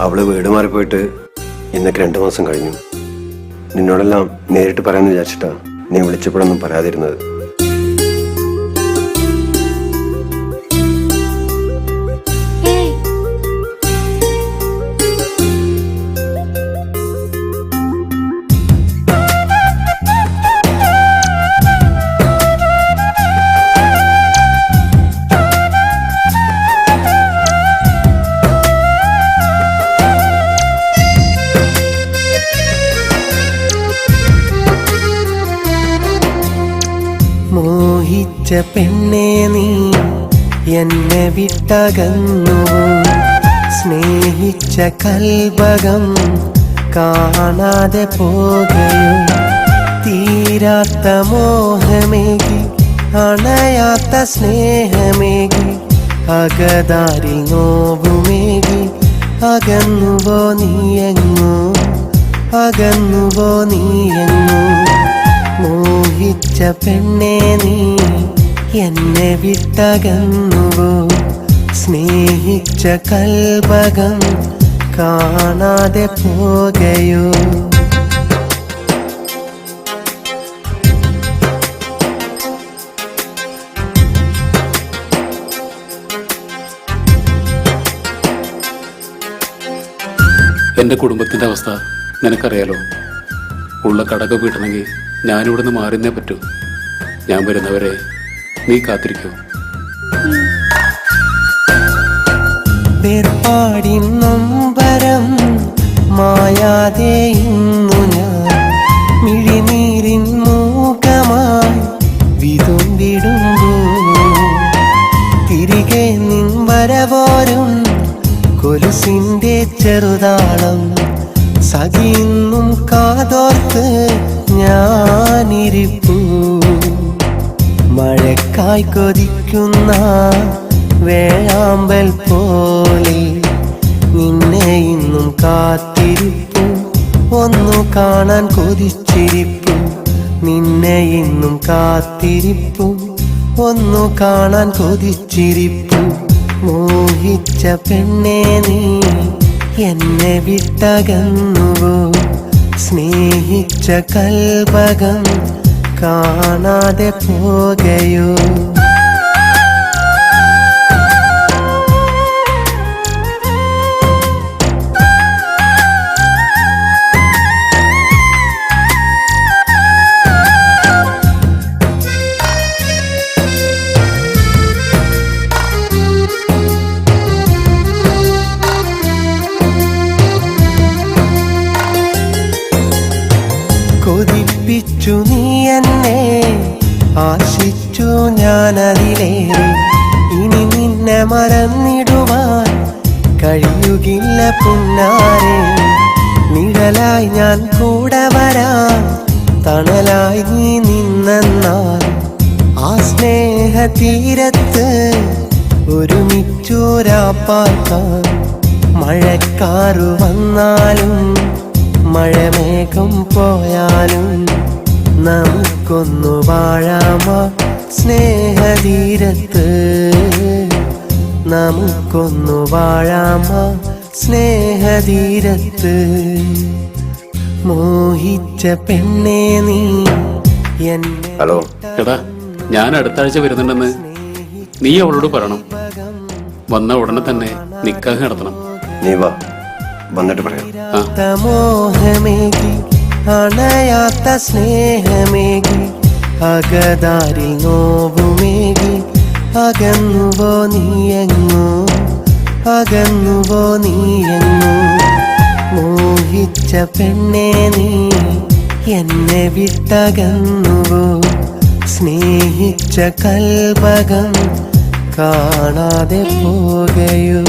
അവൾ വീട് മാറിപ്പോയിട്ട് ഇന്നൊക്കെ രണ്ടു മാസം കഴിഞ്ഞു. നിന്നോടെല്ലാം നേരിട്ട് പറയാമെന്ന് വിചാരിച്ചിട്ടാ നീ വിളിച്ചപ്പോഴൊന്നും പറയാതിരുന്നത്. മോഹിച്ച പെണ്ണെ നീ എന്നെ വിട്ടകന്നു. സ്നേഹിച്ച കൽവകം കാണാതെ പോകയോ തീരാത്ത മോഹമേകി അണയാത്ത സ്നേഹമേകി അകതാരിൽ നോവുമേകി അകന്നുവോ നീയങ്ങു? അകന്നുവോ നീയെങ്ങോ? മോഹിച്ച പെണ്ണെ നീ എന്നെ വിട്ടകന്നുവോ? സ്നേഹിച്ച കൽപകം കാണാതെ പോകയോ? എന്റെ കുടുംബത്തിന്റെ അവസ്ഥ നിനക്കറിയാലോ? ഉള്ള കടക വീട്ടണമെങ്കിൽ ഞാനിവിടുന്ന് മാറുന്നേ പറ്റൂ. ഞാൻ വരുന്നവരെ നീ കാത്തിരിക്കൂ. വേർപാടിൻ നൊമ്പരം മായാതെ ഇന്നു ഞാൻ. മിഴിനീരിൻ മൂകമായി വിതുമ്പിടുമ്പോ തിരികെ നിൻ വരവോരും കൊലുസിന്റെ ചെറുതാളം സഖിന്നും കാതോർത്ത് ഞാനിരിപ്പൂ മഴക്കായി കൊതിക്കുന്ന വേഴാമ്പൽ പോലെ നിന്നെ ഇന്നും കാത്തിരിപ്പു. ഒന്നു കാണാൻ കൊതിച്ചിരിപ്പു. നിന്നെ ഇന്നും കാത്തിരിപ്പു. ഒന്നു കാണാൻ കൊതിച്ചിരിപ്പു. മോഹിച്ച പെണ്ണേ നീ എന്നെ വിട്ടകന്നുവോ? സ്നേഹിച്ച കൽപകം കാണാതെ പോകയോ? മറന്നിടുവാൻ കഴിയുകില്ല പുന്നാരെ. നിഴലായി ഞാൻ കൂടെ വരാൻ തണലായി നീ നിന്നാൽ ആ സ്നേഹ തീരത്ത് ഒരുമിച്ചോരാപ്പാക്കാൻ മഴക്കാറു വന്നാലും മഴമേഘം പോയാലും നമുക്കൊന്നു വാഴാമ സ്നേഹതീരത്ത്. നമുക്കൊന്നു വാഴാമ സ്നേഹതീരത്ത്. മോഹിച്ച പെണ്ണെ നീ എന്നെ ഹലോ. എടാ ഞാൻ അടുത്ത ആഴ്ച വരുന്നുണ്ടെന്ന്. നീ അവളോട് പറയണം. വന്ന ഉടനെ തന്നെ നിക്കാഹ് നടത്തണം. നീ വാ. വന്നിട്ട് പറയാം. ത്ത മോഹമേകി അണയാത്ത സ്നേഹമേകി അകന്നുവോ നീയെങ്ങോ അകന്നുവോ നീയെങ്ങോ മോഹിച്ച പെണ്ണെ നീ എന്നെ വിട്ടകന്നുവോ? സ്നേഹിച്ച കൽപകം കാണാതെ പോകയോ?